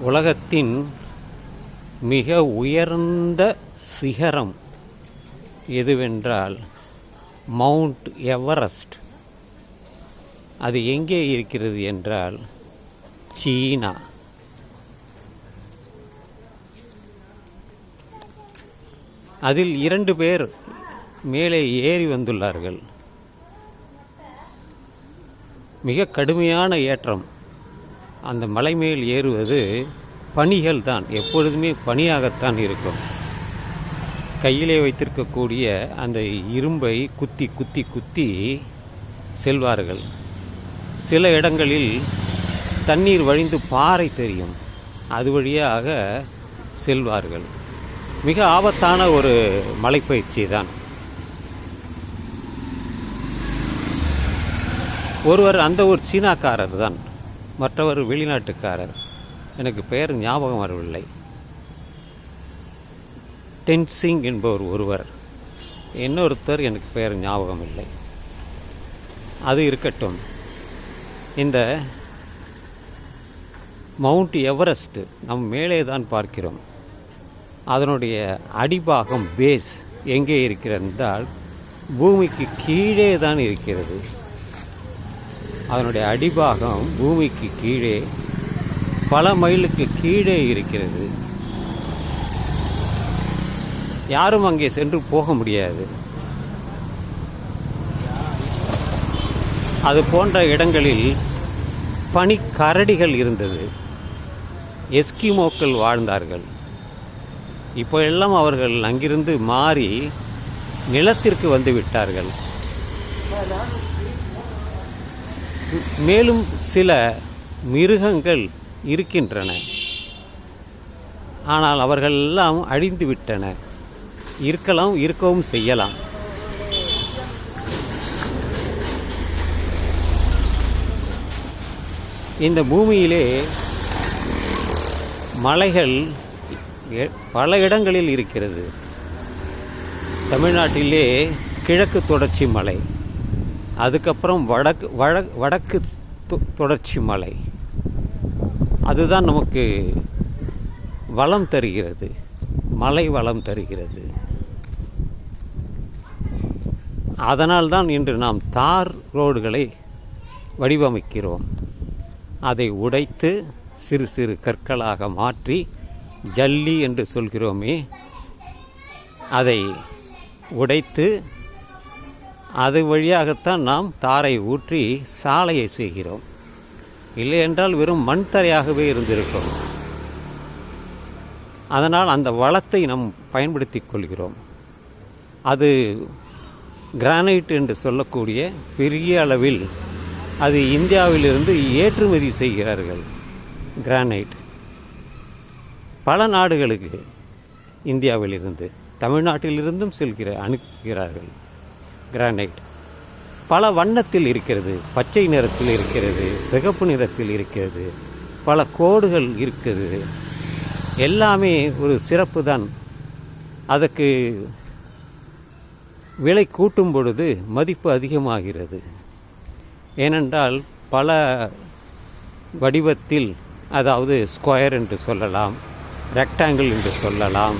உலகத்தின் மிக உயர்ந்த சிகரம் எதுவென்றால் மவுண்ட் எவரெஸ்ட். அது எங்கே இருக்கிறது என்றால் சீனா. அதில் இரண்டு பேர் மேலே ஏறி வந்துள்ளார்கள். மிக கடுமையான ஏற்றம். அந்த மலை மேல் ஏறுவது பனிகள் தான் எப்பொழுதுமே பனியாகத்தான் இருக்கும். கையிலே வைத்திருக்கக்கூடிய அந்த இரும்பை குத்தி குத்தி குத்தி செல்வார்கள். சில இடங்களில் தண்ணீர் வழிந்து பாறை தெரியும். அது வழியாக செல்வார்கள். மிக ஆபத்தான ஒரு மலைப்பயிற்சி தான் ஒருவர் அந்த ஒரு சீனாக்காரர் தான் மற்றவர் வெளிநாட்டுக்காரர். எனக்கு பெயர் ஞாபகம் வரவில்லை. டென்சிங் என்பவர் ஒருவர். இன்னொருத்தர் எனக்கு பெயர் ஞாபகம் இல்லை. அது இருக்கட்டும். இந்த மவுண்ட் எவரெஸ்ட் நம் மேலே தான் பார்க்கிறோம். அதனுடைய அடிபாகம் பேஸ் எங்கே இருக்கிறது என்றால் பூமிக்கு கீழே தான் இருக்கிறது. அதனுடைய அடிபாகம் பூமிக்கு கீழே பல மைலுக்கு கீழே இருக்கிறது. யாரும் அங்கே சென்று போக முடியாது. அது போன்ற இடங்களில் பனிக்கரடிகள் இருந்தது. எஸ்கிமோக்கள் வாழ்ந்தார்கள். இப்போ எல்லாம் அவர்கள் அங்கிருந்து மாறி நிலத்திற்கு வந்து விட்டார்கள். மேலும் சில மிருகங்கள் இருக்கின்றன. ஆனால் அவர்கள் எல்லாம் அழிந்து விட்டன இருக்கலாம் இருக்கவும் செய்யலாம். இந்த பூமியிலே மலைகள் எ- பல இடங்களில் இருக்கிறது. தமிழ்நாட்டிலே கிழக்கு தொடர்ச்சி மலை. அதுக்கப்புறம் வடக்கு வட வடக்கு தொ- தொடர்ச்சி மலை. அதுதான் நமக்கு வளம் தருகிறது. மலை வளம் தருகிறது. அதனால்தான் இன்று நாம் தார் ரோடுகளை வடிவமைக்கிறோம். அதை உடைத்து சிறு சிறு கற்களாக மாற்றி ஜல்லி என்று சொல்கிறோமே அதை உடைத்து அது வழியாகத்தான் நாம் தாரை ஊற்றி சாலையை செய்கிறோம். இல்லை என்றால் வெறும் மண் தரையாகவே இருந்திருக்கும். அதனால் அந்த வளத்தை நாம் பயன்படுத்திக் கொள்கிறோம். அது கிரானைட் என்று சொல்லக்கூடிய பெரிய அளவில் அது இந்தியாவிலிருந்து ஏற்றுமதி செய்கிறார்கள் கிரானைட். பல நாடுகளுக்கு இந்தியாவிலிருந்து தமிழ்நாட்டிலிருந்தும் செல்கிற அனுப்புகிறார்கள். கிரானைட் பல வண்ணத்தில் இருக்கிறது பச்சை நிறத்தில் இருக்கிறது சிகப்பு நிறத்தில் இருக்கிறது பல கோடுகள் இருக்கிறது எல்லாமே ஒரு சிறப்பு தான். அதற்கு விலை கூட்டும் பொழுது மதிப்பு அதிகமாகிறது. ஏனென்றால் பல வடிவத்தில் அதாவது ஸ்கொயர் என்று சொல்லலாம் ரெக்டாங்கிள் என்று சொல்லலாம்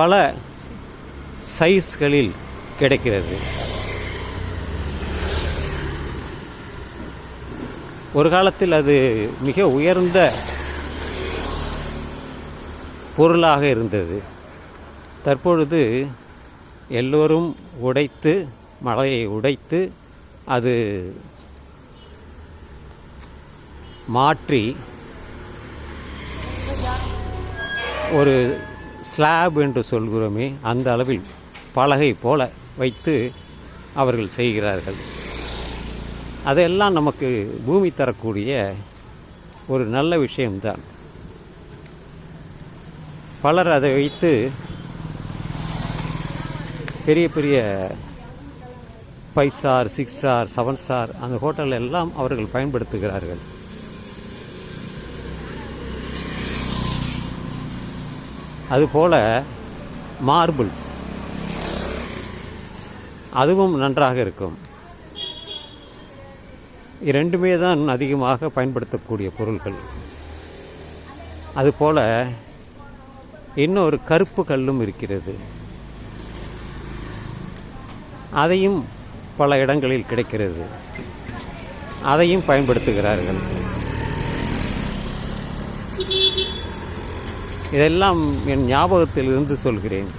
பல சைஸ்களில் கிடைக்கிறது. ஒரு காலத்தில் அது மிக உயர்ந்த பொருளாக இருந்தது. தற்பொழுது எல்லோரும் உடைத்து மலையை உடைத்து அது மாற்றி ஒரு ஸ்லாப் என்று சொல்கிறோமே அந்த அளவில் பலகை போல வைத்து அவர்கள் செய்கிறார்கள். அதெல்லாம் நமக்கு பூமி தரக்கூடிய ஒரு நல்ல விஷயம்தான். பலர் அதை வைத்து பெரிய பெரிய five star six star seven star அந்த ஹோட்டல் எல்லாம் அவர்கள் பயன்படுத்துகிறார்கள். அதுபோல் மார்பிள்ஸ் அதுவும் நன்றாக இருக்கும். இரண்டுமே தான் அதிகமாக பயன்படுத்தக்கூடிய பொருள்கள். அதுபோல் இன்னொரு கருப்பு கல்லும் இருக்கிறது. அதையும் பல இடங்களில் கிடைக்கிறது. அதையும் பயன்படுத்துகிறார்கள். இதெல்லாம் என் ஞாபகத்தில் இருந்து சொல்கிறேன்.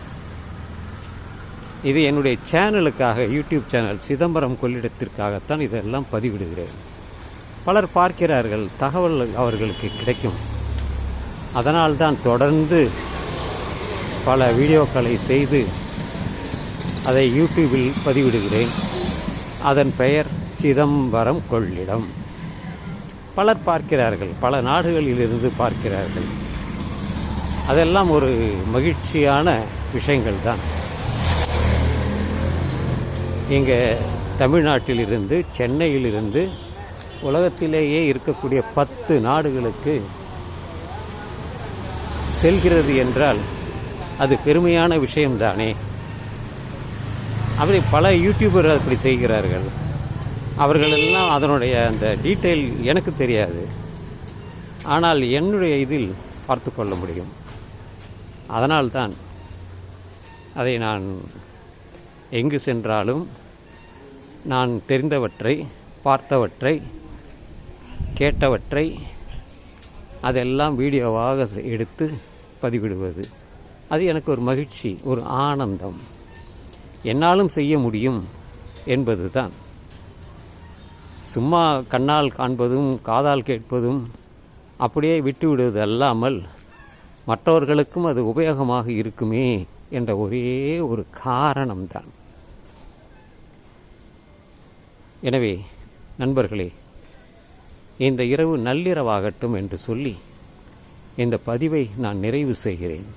இது என்னுடைய சேனலுக்காக யூடியூப் சேனல் சிதம்பரம் கொள்ளிடத்திற்காகத்தான் இதெல்லாம் பதிவிடுகிறேன். பலர் பார்க்கிறார்கள் தகவல் அவர்களுக்கு கிடைக்கும். அதனால்தான் தொடர்ந்து பல வீடியோக்களை செய்து அதை யூடியூபில் பதிவிடுகிறேன். அதன் பெயர் சிதம்பரம் கொள்ளிடம். பலர் பார்க்கிறார்கள் பல நாடுகளிலிருந்து பார்க்கிறார்கள். அதெல்லாம் ஒரு மகிழ்ச்சியான விஷயங்கள் தான் இங்கே தமிழ்நாட்டிலிருந்து சென்னையிலிருந்து உலகத்திலேயே இருக்கக்கூடிய பத்து நாடுகளுக்கு செல்கிறது என்றால் அது பெருமையான விஷயம்தானே. அப்படி பல யூடியூபர் அப்படி செய்கிறார்கள். அவர்களெல்லாம் அதனுடைய அந்த டீட்டெயில் எனக்கு தெரியாது. ஆனால் என்னுடைய இதில் பார்த்து கொள்ள முடியும். அதனால்தான் அதை நான் எங்கு சென்றாலும் நான் தெரிந்தவற்றை பார்த்தவற்றை கேட்டவற்றை அதெல்லாம் வீடியோவாக செ- எடுத்து பதிவிடுவது. அது எனக்கு ஒரு மகிழ்ச்சி ஒரு ஆனந்தம். என்னாலும் செய்ய முடியும் என்பது தான் சும்மா கண்ணால் காண்பதும் காதால் கேட்பதும் அப்படியே விட்டுவிடுவது அல்லாமல் மற்றவர்களுக்கும் அது உபயோகமாக இருக்குமே என்ற ஒரே ஒரு காரணம்தான். எனவே நண்பர்களே இந்த இரவு நள்ளிரவாகட்டும் என்று சொல்லி இந்த பதிவை நான் நிறைவு செய்கிறேன்.